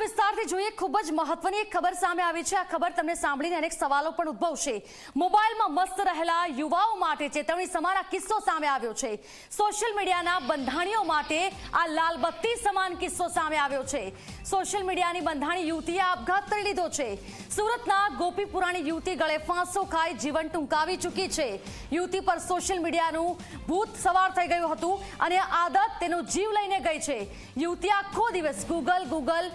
વિસ્તારથી જોઈએ, ખૂબ જ મહત્વની એક ખબર સામે આવી છે. આ ખબર તમને સાંભળીને અનેક સવાલો પણ ઉદ્ભવશે. મોબાઈલમાં મસ્ત રહેલા યુવાઓ માટે ચેતવણી સમાન કિસ્સો સામે આવ્યો છે. સોશિયલ મીડિયાના બંધાણીઓ માટે આ લાલબત્તી સમાન કિસ્સો સામે આવ્યો છે. સોશિયલ મીડિયાની બંધાણી યુવતીએ આપઘાત કરી લીધો છે. સુરતના ગોપીપુરાની યુવતી ગળે ફાંસો ખાઈ જીવન ટૂંકાવી ચૂકી છે. યુવતી પર સોશિયલ મીડિયાનું ભૂત સવાર થઈ ગયું હતું અને આદત તેનો જીવ લઈને ગઈ છે. યુવતી આખો દિવસ ગૂગલ ગૂગલ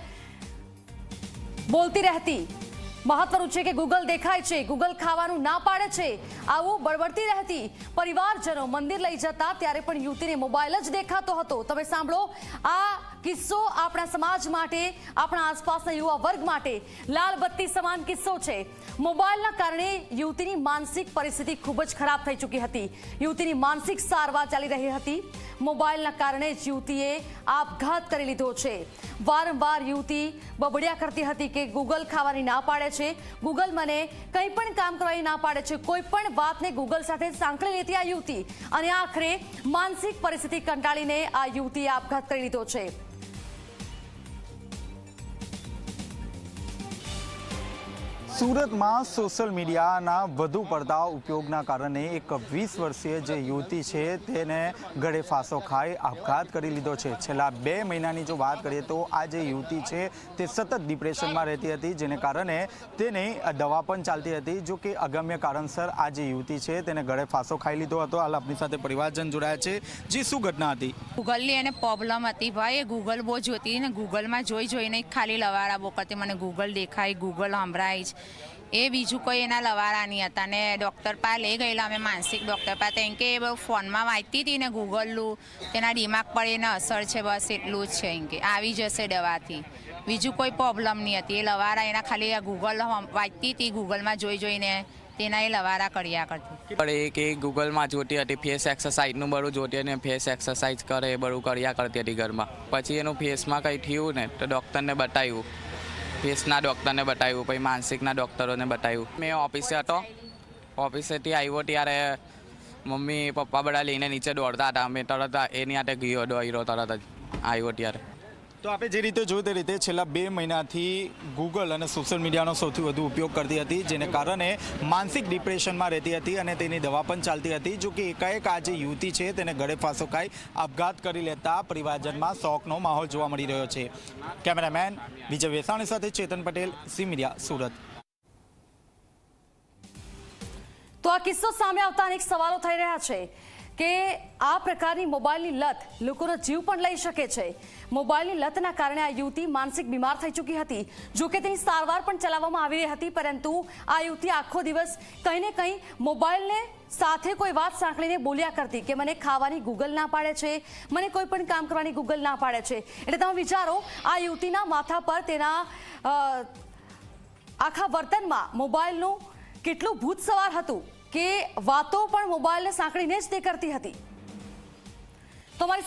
બોલતી રહેતી. મહત્વનું છે કે ગૂગલ દેખાય છે. ગૂગલ ખાવાનું ના પાડે છે. આવું બળબડતી રહેતી. પરિવારજનો મંદિર લઈ જતા ત્યારે પણ યુવતીને મોબાઈલ જ દેખાતો હતો. તમે સાંભળો, આ કિસ્સો આપણા સમાજ માટે, આપણા આસપાસના યુવા વર્ગ માટે લાલ બત્તી સમાન કિસ્સો છે. મોબાઈલના કારણે યુવતીની માનસિક પરિસ્થિતિ ખૂબ જ ખરાબ થઈ ચૂકી હતી. યુવતીની માનસિક સારવાર ચાલી રહી હતી. મોબાઈલના કારણે જ યુવતીએ આપઘાત કરી લીધો છે. વારંવાર યુવતી બબડ્યા કરતી હતી કે ગૂગલ ખાવાની ના પાડે છે. ગૂગલ મને કંઈ પણ કામ કરવાની ના પાડે છે. કોઈ પણ વાતને ગૂગલ સાથે સાંકળી લેતી આ યુવતી. અને આખરે માનસિક પરિસ્થિતિ કંટાળીને આ યુવતીએ આપઘાત કરી લીધો છે. સુરતમાં સોશિયલ મીડિયાના વધુ પડતા ઉપયોગના કારણે એક વીસ વર્ષીય જે યુવતી છે તેને ગળે ફાંસો ખાઈ આપઘાત કરી લીધો છે. છેલ્લા બે મહિનાની જો વાત કરીએ તો આ જે યુવતી છે તે સતત ડિપ્રેશનમાં રહેતી હતી, જેને કારણે તેને દવા પણ ચાલતી હતી. જો કે અગમ્ય કારણસર આ જે યુવતી છે તેને ગળે ફાંસો ખાઈ લીધો હતો. હાલ આપની સાથે પરિવારજન જોડાયા છે. જે, શું ઘટના હતી? ગૂગલની એને પ્રોબ્લેમ હતી. ભાઈ એ ગૂગલ બહુ જોતી ને ગૂગલમાં જોઈ જોઈને ખાલી લવારા બહુ મને ગૂગલ દેખાય, ગૂગલ સંભળાય જ. એ બીજું કોઈ એના લવારા નહીં હતા ને ડૉક્ટર પાસે લઈ ગયેલા. અમે માનસિક ડૉક્ટર પાસે એમ કે એ ફોનમાં વાંચતી હતી ને ગૂગલનું તેના દિમાગ પર એને અસર છે બસ એટલું જ છે એમ કે. આવી જશે દવાથી. બીજું કોઈ પ્રોબ્લેમ નહીં હતી. એ લવારા એના ખાલી ગૂગલ વાંચતી હતી ગૂગલમાં જોઈ જોઈને તેના એ લવારા કર્યા કરતી. પણ એ કે ગૂગલમાં જોતી હતી ફેસ એક્સરસાઇઝનું બધું જોતી અને ફેસ એક્સરસાઇઝ કરે, એ બધું કર્યા કરતી હતી ઘરમાં. પછી એનું ફેસમાં કંઈ થયું ને, તો ડૉક્ટરને બતાવ્યું. ફેસના ડૉક્ટરને બતાવ્યું, પછી માનસિકના ડૉક્ટરોને બતાવ્યું. મેં ઓફિસે હતો. ઓફિસેથી આવ્યો ત્યારે મમ્મી પપ્પા બધા લઈને નીચે દોડતા હતા. મેં તરત એની હાથે ગયો દોડ્યો તરત જ આવ્યો ત્યારે. તો આપણે જે રીતે જોયું તે રીતે છેલ્લા બે મહિનાથી ગૂગલ અને સોશિયલ મીડિયાનો સૌથી વધુ ઉપયોગ કરતી હતી, જેને કારણે માનસિક ડિપ્રેશનમાં રહેતી હતી અને તેની દવા પણ ચાલતી હતી. જો કે એકાએક આ જે યુવતી છે તેને ગળે ફાંસો ખાઈ આપઘાત કરી લેતા પરિવારજનમાં શોકનો માહોલ જોવા મળી રહ્યો છે. કેમેરામેન વિજય વેસાણી સાથે ચેતન પટેલ સી મીડિયા સુરત. તો આ કિસ્સો સામે આવતા અનેક સવાલો થઈ રહ્યા છે. કે આ પ્રકારની મોબાઈલની લત લોકોનો જીવ પણ લઈ શકે છે. મોબાઈલની લતના કારણે આ યુવતી માનસિક બીમાર થઈ ચૂકી હતી. જો કે તેની સારવાર પણ ચલાવવામાં આવી રહી હતી, પરંતુ આ યુવતી આખો દિવસ કંઈ ને કંઈ મોબાઈલને સાથે કોઈ વાત સાંકળીને બોલ્યા કરતી કે મને ખાવાની ગૂગલ ના પાડે છે, મને કોઈ પણ કામ કરવાની ગૂગલ ના પાડે છે. એટલે તમે વિચારો, આ યુવતીના માથા પર તેના આખા વર્તનમાં મોબાઈલનું કેટલું ભૂત સવાર હતું. કે વાતો પણ મોબાઈલને સાંકળીને જ તે કરતી હતી. તો મારી